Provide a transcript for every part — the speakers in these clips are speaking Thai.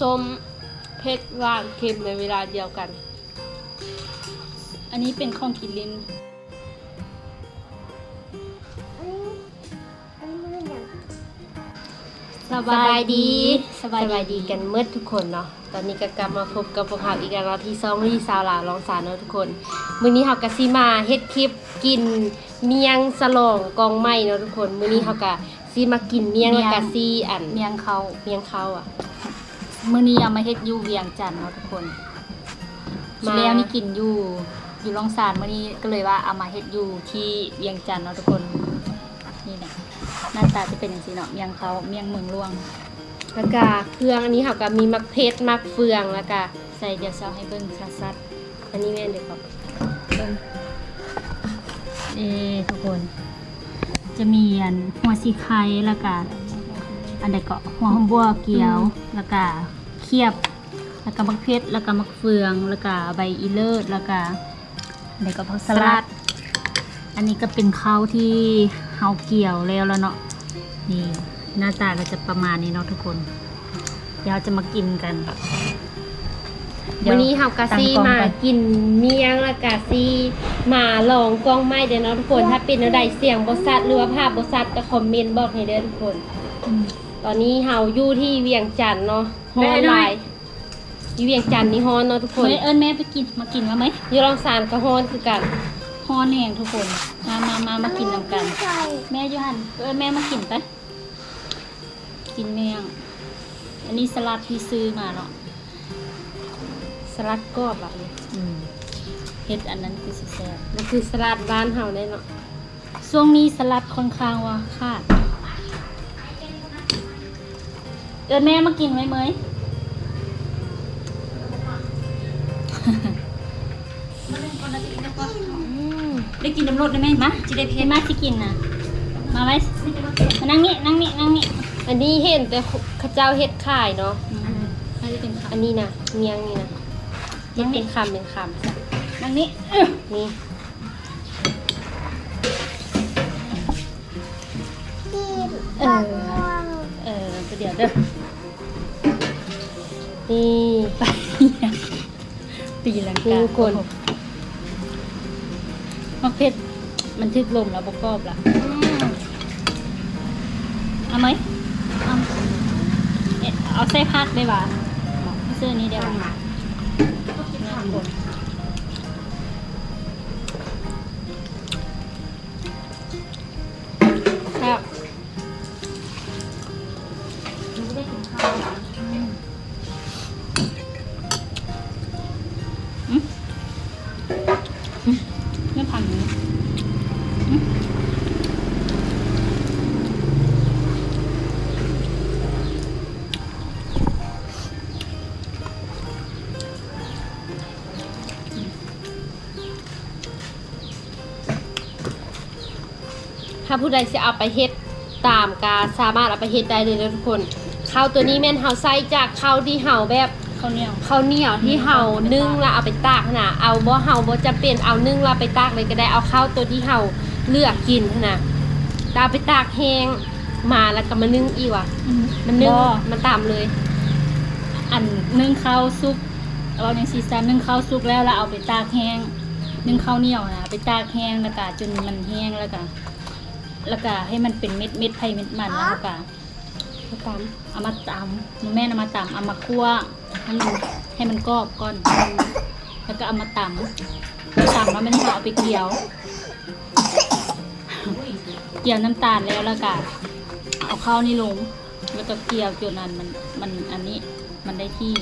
ส้มเผ็ดหวานเค็มในเวลาเดียวกัน อันนี้เป็นของกินลินสบายดีสบายดีดีกันเมื่อทุกคนเนาะตอนนี้ก็กลับมาพบกับพวกเราอีกแล้วที่ซองที่สาวหลาลองสารเนาะทุกคนมื้อนี้เฮาก็สิมาเฮ็ดคลิปกินเมียงสลองกองไม้เนาะทุกคนมื้อนี้เฮาก็สิมากินเมียงแล้วก็สิอันเมียงเขาเมียงข้าวอะ มื้อนี้เอามาเฮ็ดอยู่เวียงจันทน์เนาะทุกคนมา แล้วนี่กินอยู่อยู่ลองสารมื้อนี้ก็เลยว่าเอามาเฮ็ดอยู่ที่เวียงจันทน์เนาะทุกคน นี่แหละหน้าตาจะเป็นอย่างนี้เนาะเมียงเขาเมียงเมืองหลวง แล้วก็เครื่องอันนี้เฮาก็มีมักเพชรมักเฟืองแล้วก็ใส่เดี๋ยวเซาให้เบิ่งชัดอันนี้แม่นเด้อครับๆเบิ่งเอ้ทุกคน จะมีอันหัวสีไข่แล้วก็ อันใดก็หัวหอมบัวเกี๊ยว แล้วก็เคียบ แล้วก็มักเพชรแล้วก็มักเฟือง แล้วก็ใบอีเลิศแล้วก็อันใดก็ผักสลัด อันนี้ก็เป็นข้าวที่เฮาเกี่ยวแล้วแล้วเนาะ นี่หน้าตาก็จะประมาณนี้เนาะทุกคน เดี๋ยวเราจะมากินกันดี๋ยวันนี้เฮาก็สิตั้งกล้องมาก่อนกินเมียงแล้วก็สิมาลองกล้องไม้เด้อเนาะทุกคน ถ้าเป็นแนวใดเสียงบ่ชัดหรือว่าภาพบ่ชัดก็คอมเมนต์บอกให้เด้อทุกคนอืม ตอนนี้เฮาอยู่ที่เวียงจันทน์เนาะฮ้แม่อนหหน่อลายยอยู่เวียงจันทน์นี่ฮ้อนเนาะทุกคนเฮ้ยเอิญแม่ไปกินมากินมาไหมอยู่ลองสานก็ฮ้อนคือกันฮอนแหงทุกคนมามามามากินนำกัน แม่อยูหันเอิญแม่มากินไปกินเมียงอันนี้สลัดที่ซื้อมาเนาะสลัดกรอบแบบนี้อืมเฮ็ดอันนั้นคือสิแซ่บมันคือสลัดบ้านเฮาได้เนาะช่วงนี้สลัดค่อนข้างว่าขาด เอิญแม่มากินไหมเมยอืมได้กินน้ำรสได้ไหมมาจะได้เพชรมาที่กินนะมาไว้มานั่งนี่นั่งนี่นั่งนี่อันนี้เห็นแต่เขาเจ้าเฮ็ดขายเนาะอืมให้ได้เป็นอันนี้นะเมียงนี่นะเฮ็ดเป็นคำเป็นคำจ้ะนั่งนี่นี่เออ เออเดี๋ยวเด้อ ตีตีลังนี่กาคนมักเพชรมันทึกลมแล้วบกรอบละเอาไหมเอาเอาใส่พัดได้ป่ะเสื้อนี้เดี๋ยว ถ้าผู้ใดจะเอาไปเฮ็ดตามกาสามารถเอาไปเฮ็ดได้เลยนะทุกคนข้าวตัวนี้แม่นเฮาใส่จากข้าวที่เฮาแบบข้าวเหนียวข้าวเหนียวที่เฮานึ่งแล้วเอาไปตากนะเอาบ่เฮาบ่จะเป็นเอานึ่งแล้วไปตากเลยก็ได้เอาข้าวตัวที่เฮาเลือกกินนะแต่เอาไปตากแห้งมาแล้วก็มานึ่งอีกว่ะมันนึ่งบ่มันตามเลย อันนึ่งข้าวซุปเราในซีซันนึ่งข้าวซุปแล้วแล้วเอาไปตากแห้งนึ่งข้าวเหนียวนะไปตากแห้งแล้วก็จนมันแห้งแล้วก็ แล้วก็ให้มันเป็นเม็ดเม็ดไผ่เม็ดมันแล้วก็ก็ตามเอามาตำมันแม่นเอามาตำเอามาคั่วให้มันให้มันกรอบก่อน แล้วก็เอามาตำตำแล้วมันให้เอาไปเกลียว เกลียวน้ำตาลแล้วแล้วก็เอาข้าวนี่ลง แล้วก็เกลียวจนนั้นมันมันอันนี้มันได้ที่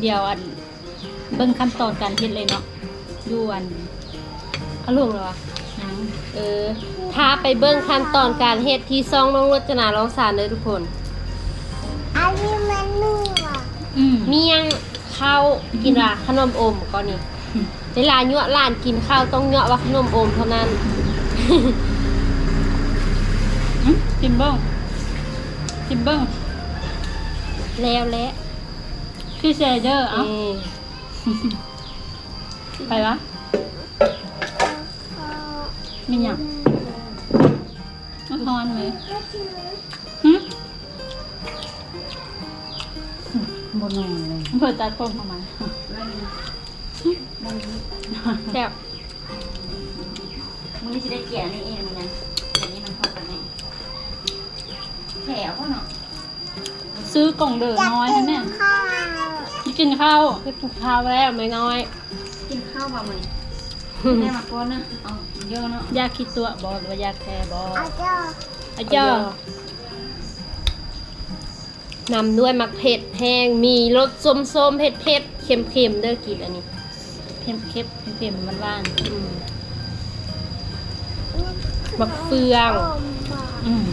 เดียวอันเบิ่งขั้นตอนการเฮ็ดเลยเนาะดูอันเอาลงเลยวะหนัง เออถ้าไปเบิ้งขั้นตอนการเฮ็ดที่ซองน้องรจนาร้องสารเลยทุกคน อันนี้มันนุ่มอะอืมเมียงข้าวกินว่าขนมอมก่อนนี่เวลายั่วร้านกินข้าวต้องยั่วว่าขนมอมเท่านั้นอืมกินเบิ้งกินเบิ้งแล้วและพี่เซเดอร์เอเอ้าอไปวะ มีหยังมาพอนไหมหึบนแง่เลยเพื่อตัดผมเข้ามาแซ่บมึงนี่จะได้เกลี่ยนี่เองมึงนะแต่นี้มันพอกันไหมแถวก็เนาะซื้อกล่องเดินน้อยใช่ไหมข้าวกินข้าวก็กินข้าวแล้วไม่น้อย กินข้าวบ่มึงได้มาก้อนนะเอาเยอะเนาะยาคิดตัวบอหรือว่ายาแคร์บออาเจ้าอาเจ้านำด้วยมักเผ็ดแห้งมีรสส้มๆเผ็ดๆเค็มๆเด้อกินอันนี้เค็มเค็มเค็มมันว่านอืมมะเฟืองอืม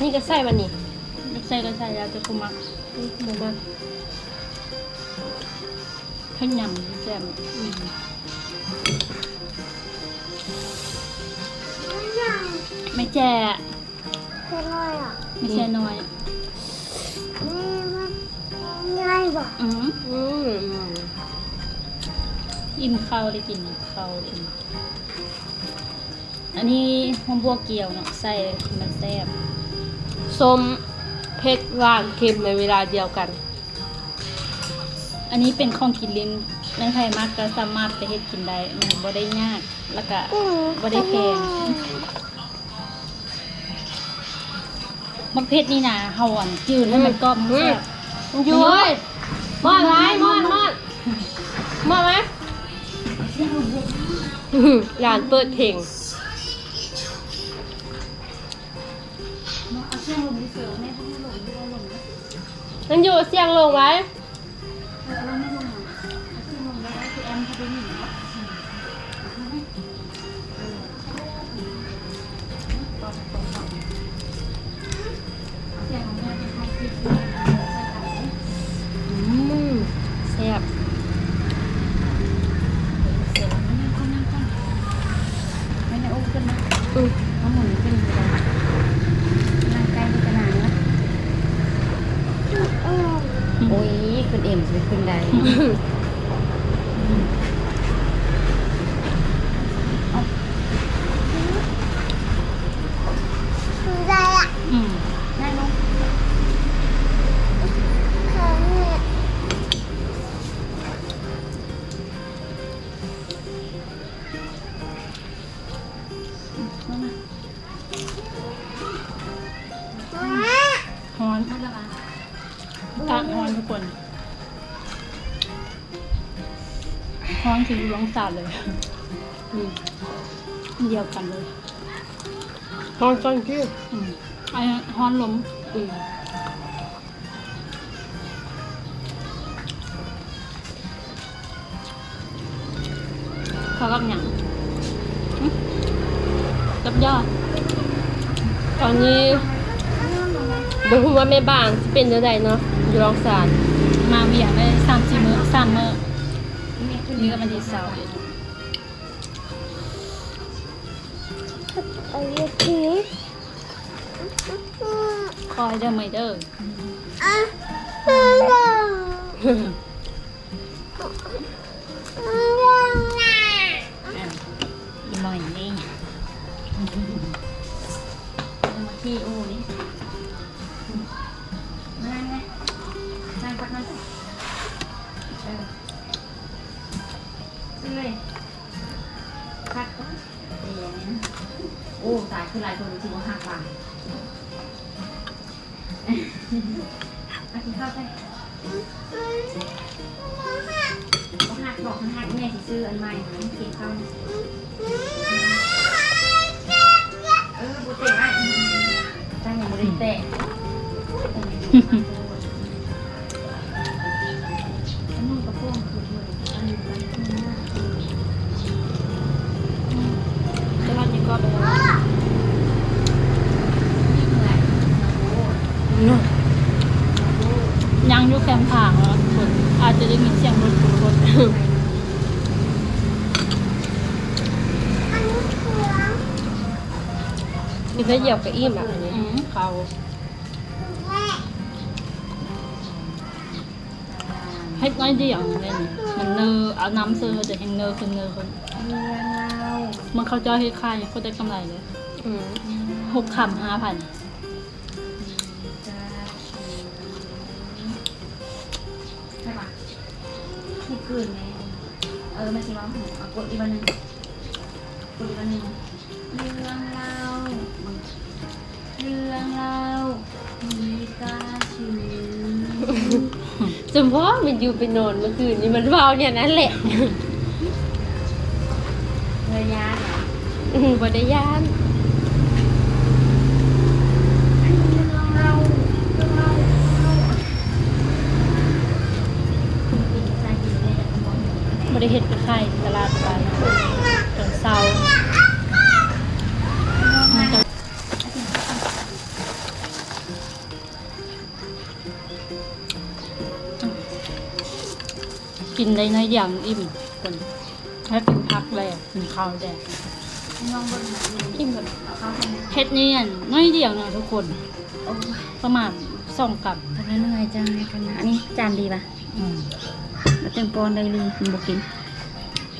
นี่ก็ใส่วันนี้ ลูกใส่ก็ใส่ยาจะคุมักบ่มาข้าวยำแซ่บอืมยังไม่แจ่คืออะไรอะไม่แช่น้อยนี่มันง่ายบ่อืมอืมอิ่มข้าวได้กินข้าวอิ่มอันนี้หอมบัวเกี๊ยวเนาะใส่มันแซ่บส้ม เผ็ดหวานเค็มในเวลาเดียวกัน อันนี้เป็นของกินลิ้นในไทยมากก็สามารถไปเฮ็ดกินได้มันบ่ได้ยากแล้วก็บ่ได้แพงมักเผ็ดนี่นะเฮาอันจืดให้มันกรอบมันแซ่บอยู่เอ้ยมอดไรมอดมอดมอดไหมอื้อหือร้านเปิดเพลงเอาเชือกลงไปเสือแม่พวกนี้ลงไม่ได้ลงนะ นั่นอยู่เสียงลงไว้ ขึ้นเอ็มจะขึ้นได้คืออะไรอะอืมนั่งลงคือเนี่ยนั่งมาฮ้อนนั่งละมาตากฮ้อนทุกคน ฮ้อนถึงร้องสาดเลยอืมเดียวกันเลยห้องจังกี้อืมไอ้ฮ้อนลมอืมเขากับหยังหึกับยอดตอนนี้บ่ฮู้ว่าแม่บ้านสิเป็นจังไดเนาะอยู่รองศาลมาเวียงได้สามสี่มื้อสามมื้อ นี่ก็มันที่เสาร์เอ็ดไอ้ยี่ทีคอยเด้อไม่เด้ออะคืออะไรอ่อะอีหน่อยนี่มาที่อูนี่ายคือหลายคนรู้สึกว่าหักว่ะอากินข้าวไปหักบอกหักแม่สิซื้ออันใหม่นเก็บเข้าเออบุเตะไอ้ตั้งอย่างบุเตะ มีแค่เหยียบกับอิ่มอะอันนี้อืมเขาแม่ให้น้อยเดียวเลยนี่มันเนอเอาน้ำเสือจะแห้งเนอขึ้นเนอขึ้นเรือเรามันเขาจะเฮ็ดค่ายเขาได้กำไรเลยเอืมหกคำห้าพันใช่ปะที่คืนไงเออไม่ใช่ว่าหูเอากดอีกวันหนึงกดอีกวันหนึงเรื่อง มพอมันอยู่ไปนอนเมื่อคืนนี่มันเว้าเนี่ยนั่นแหละระยะเนี่ยอืมบ่ได้ย่านเรื่องเล่าเรื่อง นได้น้อยเดียวมันอิ่มคนถ้ากินพักเลยอะกินข้าวแดงลองเบิ่งหน่อยอิ่มแบบเอาเข้าไปนะเฮ็ดนี่อันน้อยเดียวนะทุกคนโอ้ยประมาณสองกับทำไมเหนื่อยจังในขณะนี้จานดีปะอืมแล้วจังปอนได้เลยมันบอกกิน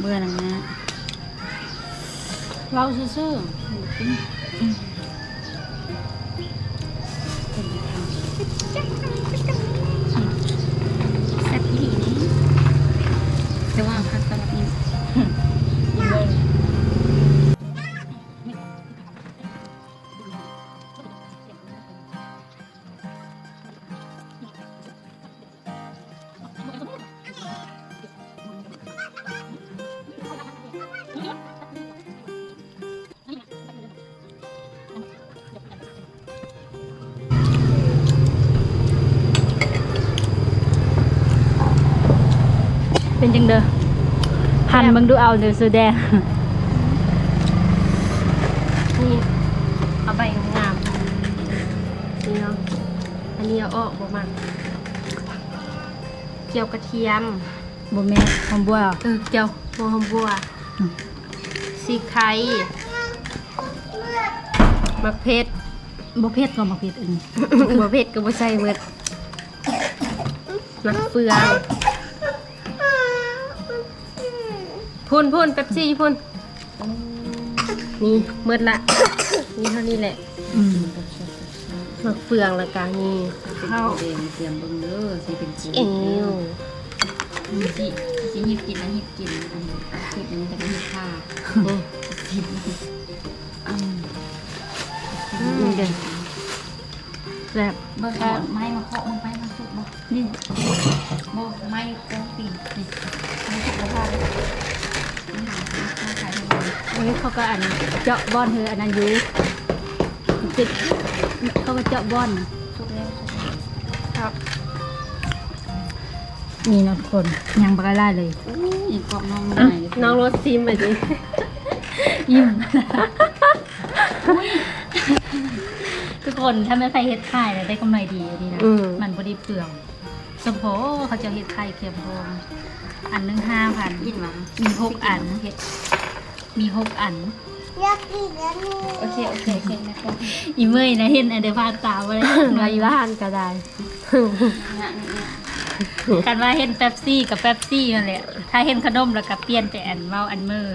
เบื่อหนังนะเราซื่อๆมันกิน เป็นจังเด้อหันเบิ่งดูเอาเด้อสุแดงนี่เอาใบงามๆนี่เนาะอันนี้เอาออกบ่มาเจียวกระเทียมบ่แม่นหอมบัวเออเจียวหัวหอมบัวอืมสีไข่มะเพ็ดบ่เผ็ดก็บ่เผ็ดอันนี้บัวเผ็ดก็บ่ใส่เบิดมะเฟือง พุ่นพุ่นเป๊ปซี่พุ่นนี่เมืดละ นี่เท่านี้แหละอืมมะเฟืองแล้วก็นี่ข้าวเองเตรียมเบิ่งเด้อสิเป็นกูเอวสิสิหยิบกินแล้วหยิบกินอันนี้อันคลิปนี้จะเป็นหยิบผ้านี่อืมนี่เด้อแบบเบิ่งก่อนไม้มาเคาะมึงไปมาสุกบ่นี่บ่ไม้กองปีนนี่ไม้สุกบ่พอ เลยนี่หาข้าวขายให้ดูอันนี้เขาก็อันเจาะบ้อนเธออันนั้นอยู่ติดเขาก็เจาะบ้อนสุกแล้วสุกแล้วครับนี่เนาะทุกคนยังบ่ได้เลยอู้ยกรอบน้องอะใหม่เลยน้องรสซิมไปดิยิ้มทุกคนถ้าไม่ใครเฮ็ดค่ายเนี่ยได้กำไรดีดีนะอืมมันบ่ได้เปลืองสมโพเขาจะเฮ็ดค่ายเคียมโพง อันหนึงห้าพันยินมามีหกอัน มีหกอัน อยากกินอันนี้โอเค โอเคโอเคนะก็อีเมยนะเห็นอันเดอร์พาตาบ่ได้มาอยู่บ้านก็ได้กันว่าเห็นเป๊ปซี่กับเป๊ปซี่นั่นแหละถ้าเห็นขนมแล้วก็เปลี่ยนไปอันเมาอันมือ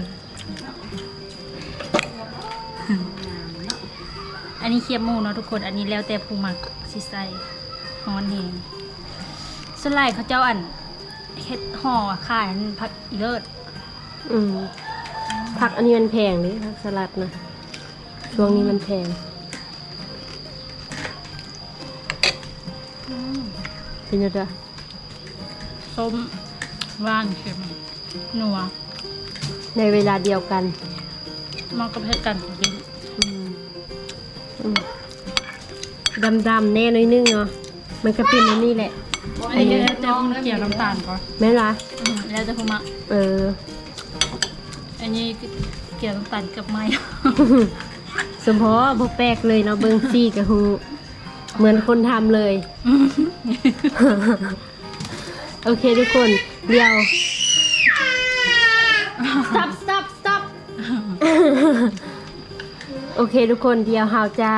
อันนี้เคียบหมูเนาะทุกคน อันนี้แล้วแต่ผู้มักสิใส่ฮอนเฮงสวนไลายเขาเจ้าอัน เฮ็ดห่อขายอันผักอีเลิศอืมผักอันนี้มันแพงดิผักสลัดนะช่วงนี้มันแพงเป็นยังไงส้มว่านเค็มนัวในเวลาเดียวกันมากกับเฮ็ดกันกินอืมอืมดำๆแน่น้อยนึงเนาะมันก็เป็นอันนี้แหละ อันนี้แล้วจะเกี่ยวน้ำตาลก่อนแม่นละอืมแล้วจะผู้มักเออ อันนี้เกี่ยวน้ำตาลกับไม้ สมพอบ่แปลกเลยเนาะเบิงซี่กับฮูเหมือนคนทำเลย โอเคทุกคน เดี๋ยว stop stop stop โอเคทุกคนเดี๋ยวเราจะ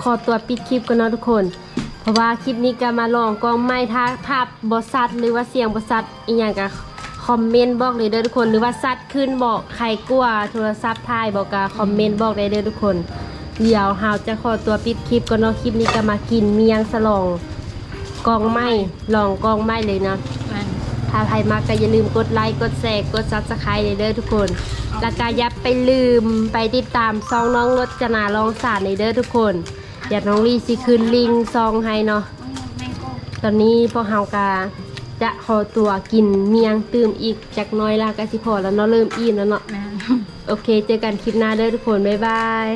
ขอตัวปิดคลิปกันเนาะทุกคนเพ ราะว่าคลิปนี้ก็มาลองกล้องไม้ถ้าภาพบอสัดหรือว่าเสียงบอสัดอีกอย่างก็คอมเมนต์บอกเลยเด้อทุกคนหรือว่าสัดขึ้นบอกใครกลัวโทรศัพท์ถ่ายบอกก็คอมเมนต์บอกได้เด้อทุกคน เดี๋ยวเฮาจะขอตัวปิดคลิปก่อนเนาะคลิปนี้ก็มากินเมียงสลองกองไม้ลองกองไม้เลยเนาะถ้าใครมาก็อย่าลืมกดไลค์กดแชร์กดซับสไครต์เลยเด้อทุกคนแล้วก็อย่าไปลืมไปติดตามซองน้องรถจนาลองสารในเด้อทุกคน เดี๋ยวน้องลีสิคืนลิงก์ซองให้เนาะแมงโก้ตอนนี้พวกเฮากาจะขอตัวกินเมียงตื่มอีกจากหน้อยและก็สิพอแล้วเนาะเริ่มอิ่มแล้วเนาะแม่นโอเค เจอกันคลิปหน้าเด้อทุกคน บ๊ายบาย